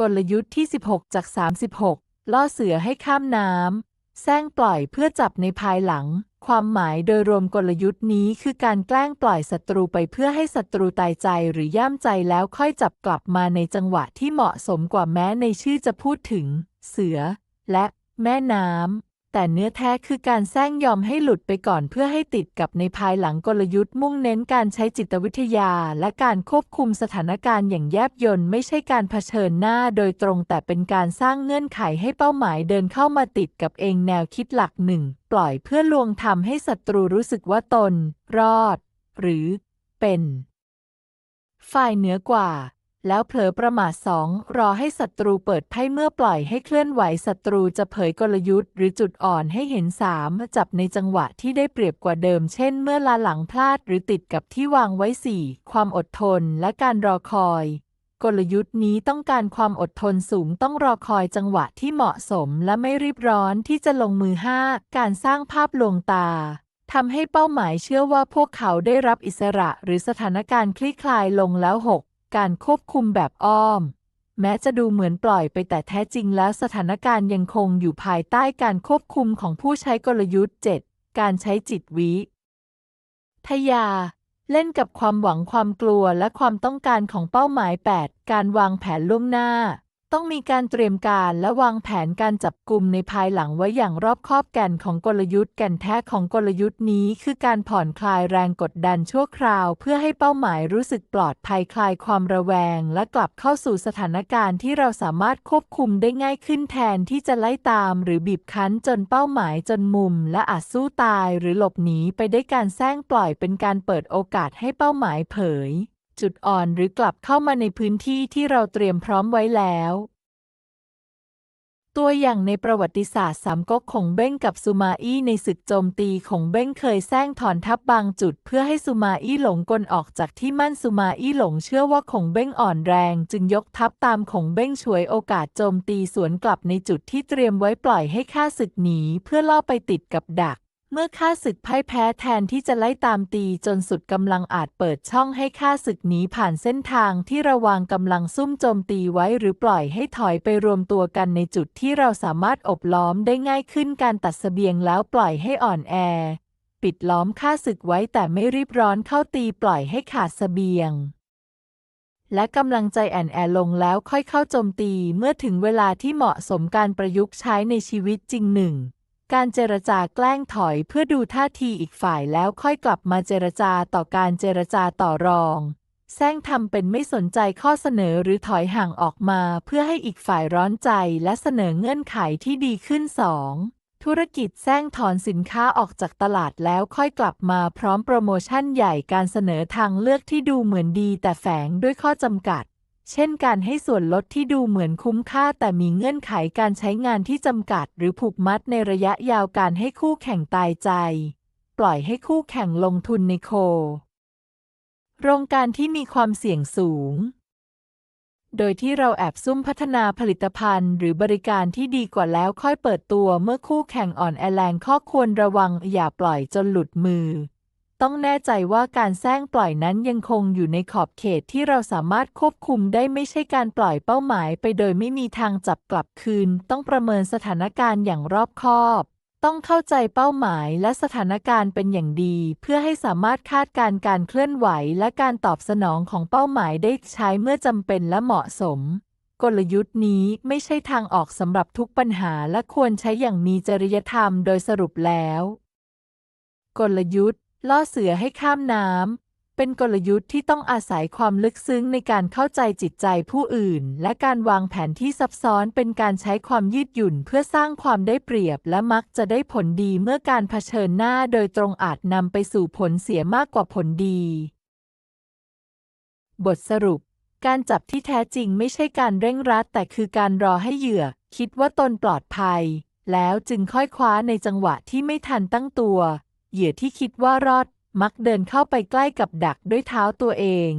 กลยุทธ์ที่ 16 จาก 36 ล่อเสือให้ข้ามน้ำแซงปล่อยเพื่อจับในภายหลัง ความหมายโดยรวมกลยุทธ์นี้คือการแกล้งปล่อยศัตรูไปเพื่อให้ศัตรูตายใจหรือย่ามใจแล้วค่อยจับกลับมาในจังหวะที่เหมาะสมกว่าแม้ในชื่อจะพูดถึง เสือ และ แม่น้ำ แต่เนื้อแท้คือการแซงยอมให้หลุดไปก่อนเพื่อให้ติดกับในภายหลังกลยุทธ์มุ่งเน้นการใช้จิตวิทยา และการควบคุมสถานการณ์อย่างแยบยลไม่ใช่การเผชิญหน้าโดยตรงแต่เป็นการสร้างเงื่อนไขให้เป้าหมายเดินเข้ามาติดกับเองแนวคิดหลักหนึ่ง ปล่อยเพื่อลวงทำให้ศัตรูรู้สึกว่าตน รอด หรือ เป็น ฝ่ายเหนือกว่า แล้วเผลอประมาทสองรอให้ศัตรูเปิดไพ่เมื่อปล่อยให้เคลื่อนไหวศัตรูจะเผยกลยุทธ์ หรือจุดอ่อนให้เห็นสามจับในจังหวะที่ได้เปรียบกว่าเดิม เช่น เมื่อลาหลังพลาดหรือติดกับที่วางไว้สี่ความอดทนและการรอคอย กลยุทธ์นี้ต้องการความอดทนสูงต้องรอคอยจังหวะที่เหมาะสมและไม่รีบร้อนที่จะลงมือห้าการสร้างภาพลวงตาทำให้เป้าหมายเชื่อว่าพวกเขาได้รับอิสระหรือสถานการณ์คลี่คลายลงแล้วห การควบคุมแบบอ้อม แม้จะดูเหมือนปล่อยไปแต่แท้จริงแล้วสถานการณ์ยังคงอยู่ภายใต้การควบคุมของผู้ใช้กลยุทธ์ 7. การใช้จิตวิทยา เล่นกับความหวังความกลัวและความต้องการของเป้าหมาย 8. การวางแผนล่วงหน้า ต้องมีการเตรียมการและวางแผนการจับกลุ่มในภายหลังไว้อย่างรอบคอบแก่นของกลยุทธ์แก่นแท้ของกลยุทธ์นี้ คือการผ่อนคลายแรงกดดันชั่วคราว เพื่อให้เป้าหมายรู้สึกปลอดภัยคลายความระแวง และกลับเข้าสู่สถานการณ์ที่เราสามารถควบคุมได้ง่ายขึ้นแทนที่จะไล่ตาม หรือบีบคั้นจนเป้าหมายจนมุม และอาจสู้ตาย หรือหลบหนีไปได้การแซงปล่อยเป็นการเปิดโอกาสให้เป้าหมายเผย จุดอ่อนหรือกลับเข้ามาในพื้นที่ที่เราเตรียมพร้อมไว้แล้ว ตัวอย่างในประวัติศาสตร์สามก๊กของเบ้งกับซูมาอี้ในศึกโจมตีของเบ้งเคยแซงถอนทัพบางจุด เพื่อให้ซูมาอี้หลงกลออกจากที่มั่นซูมาอี้หลงเชื่อว่าขงเบ้งอ่อนแรง จึงยกทัพตามขงเบ้งฉวยโอกาสโจมตีสวนกลับในจุดที่เตรียมไว้ปล่อยให้ข้าศึกหนีเพื่อล่อไปติดกับดัก เมื่อข้าศึกพ่ายแพ้แทนที่จะไล่ตามตีจนสุดกำลังอาจเปิดช่องให้ข้าศึกหนีผ่านเส้นทางที่ระวางกำลังซุ่มโจมตีไว้หรือปล่อยให้ถอยไปรวมตัวกันในจุดที่เราสามารถอบล้อมได้ง่ายขึ้นการตัดเสบียงแล้วปล่อยให้อ่อนแอ ปิดล้อมข้าศึกไว้แต่ไม่รีบร้อนเข้าตีปล่อยให้ขาดเสบียง และกำลังใจแอนแอลงแล้วค่อยเข้าโจมตีเมื่อถึงเวลาที่เหมาะสมการประยุกต์ใช้ในชีวิตจริงหนึ่ง การเจรจาแกล้งถอยเพื่อดูท่าทีอีกฝ่ายแล้วค่อยกลับมาเจรจาต่อการเจรจาต่อรอง แซงทำเป็นไม่สนใจข้อเสนอหรือถอยห่างออกมาเพื่อให้อีกฝ่ายร้อนใจและเสนอเงื่อนไขที่ดีขึ้นสองธุรกิจแซงถอนสินค้าออกจากตลาดแล้วค่อยกลับมาพร้อมโปรโมชั่นใหญ่การเสนอทางเลือกที่ดูเหมือนดีแต่แฝงด้วยข้อจำกัด เช่นการให้ส่วนลดที่ดูเหมือนคุ้มค่าแต่มีเงื่อนไขการใช้งานที่จำกัด หรือผูกมัดในระยะยาวการให้คู่แข่งตายใจ ปล่อยให้คู่แข่งลงทุนในโค โรงการที่มีความเสี่ยงสูง โดยที่เราแอบซุ่มพัฒนาผลิตภัณฑ์ หรือบริการที่ดีกว่าแล้วค่อยเปิดตัวเมื่อคู่แข่งอ่อนแอแรงข้อควรระวังอย่าปล่อยจนหลุดมือ ต้องแน่ใจว่าการแซงปล่อยนั้นยังคงอยู่ในขอบเขตที่เราสามารถควบคุมได้ไม่ใช่การปล่อยเป้าหมายไปโดยไม่มีทางจับกลับคืน ต้องประเมินสถานการณ์อย่างรอบคอบ ต้องเข้าใจเป้าหมายและสถานการณ์เป็นอย่างดี เพื่อให้สามารถคาดการณ์การเคลื่อนไหวและการตอบสนองของเป้าหมายได้ใช้เมื่อจำเป็นและเหมาะสมกลยุทธ์นี้ไม่ใช่ทางออกสำหรับทุกปัญหาและควรใช้อย่างมีจริยธรรมโดยสรุปแล้ว กลยุทธ์ ล่อเสือให้ข้ามน้ำ เป็นกลยุทธ์ที่ต้องอาศัยความลึกซึ้งในการเข้าใจจิตใจผู้อื่น และการวางแผนที่ซับซ้อนเป็นการใช้ความยืดหยุ่นเพื่อสร้างความได้เปรียบ และมักจะได้ผลดีเมื่อการเผชิญหน้าโดยตรงอาจนำไปสู่ผลเสียมากกว่าผลดี บทสรุป การจับที่แท้จริงไม่ใช่การเร่งรัด แต่คือการรอให้เหยื่อ คิดว่าตนปลอดภัย แล้วจึงค่อยคว้าในจังหวะที่ไม่ทันตั้งตัว เหยื่อที่คิดว่ารอดมักเดินเข้าไปใกล้กับดักด้วยเท้าตัวเอง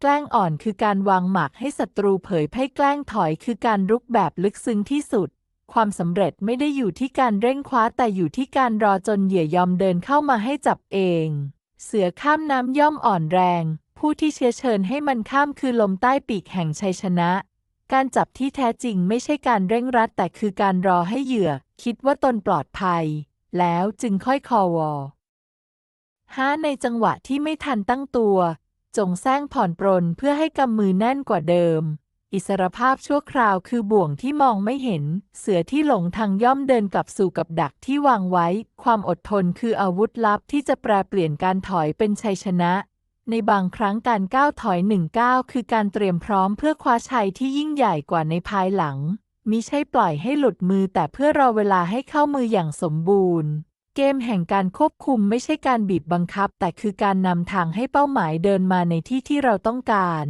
แกล้งอ่อนคือการวางหมากให้ศัตรูเผยไพ่แกล้งถอยคือการรุกแบบลึกซึ้งที่สุด ความสำเร็จไม่ได้อยู่ที่การเร่งคว้าแต่อยู่ที่การรอจนเหยื่อยอมเดินเข้ามาให้จับเอง เสือข้ามน้ำย่อมอ่อนแรง ผู้ที่เชื้อเชิญให้มันข้ามคือลมใต้ปีกแห่งชัยชนะ การจับที่แท้จริงไม่ใช่การเร่งรัดแต่คือการรอให้เหยื่อ คิดว่าตนปลอดภัย แล้วจึงค่อยคอวอห้าในจังหวะที่ไม่ทันตั้งตัว จงแซงผ่อนปรนเพื่อให้กำมือแน่นกว่าเดิม อิสรภาพชั่วคราวคือบ่วงที่มองไม่เห็น เสือที่หลงทางย่อมเดินกลับสู่กับดักที่วางไว้ ความอดทนคืออาวุธลับที่จะแปลเปลี่ยนการถอยเป็นชัยชนะ ในบางครั้งการก้าวถอยหนึ่งก้าวคือการเตรียมพร้อมเพื่อคว้าชัยที่ยิ่งใหญ่กว่าในภายหลัง มิใช่ปล่อยให้หลุดมือแต่เพื่อรอเวลาให้เข้ามืออย่างสมบูรณ์ เกมแห่งการควบคุมไม่ใช่การบีบบังคับ แต่คือการนำทางให้เป้าหมายเดินมาในที่ที่เราต้องการ